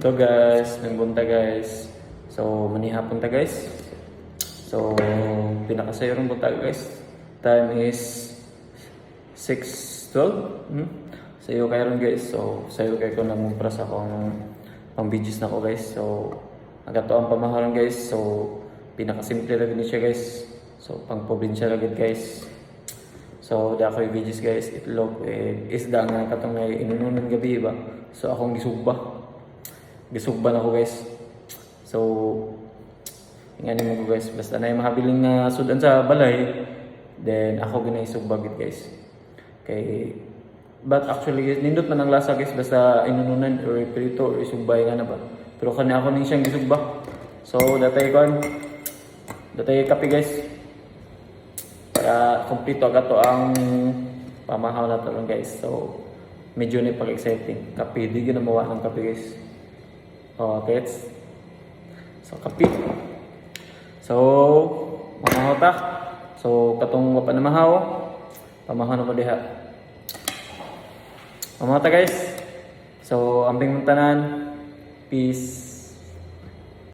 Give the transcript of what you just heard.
Hello guys, may bunta guys. So, manihapon ta guys. So, pinakasayo ng bunta guys. Time is 6.12. Hmm? Sayo kayo ron guys. So, sayo kayo ko nang pras akong pang videos na ko guys. So, agad to ang pamahalan guys. So, pinakasimple lang siya guys. So, pang probinsya lang guys. So, da ko videos guys. Itlog, eh, isda nga katong na inununan gabi ba. So, akong gisugba. Gisugban ako guys. So, ingani mo guys. Basta na yung mahabiling na sudan sa balay. Then, ako ginaisugbagit guys. Kay, but actually, guys, nindot man ang lasa guys. Basta inununan or prito or isugbay nga na ba. Pero kanya ako nang siyang gisugba. So, datay ko Datay kape guys. Para kumpleto agad to ang pamahaw na to guys. So, medyo na pag-exciting. Kape, di na mawa ng kape guys. Gets? So, kape. So, mamahaw ta. So, katong wapa na mahaw, pamahaw na mo diha. Ta guys. So, ambing mong tanan. Peace.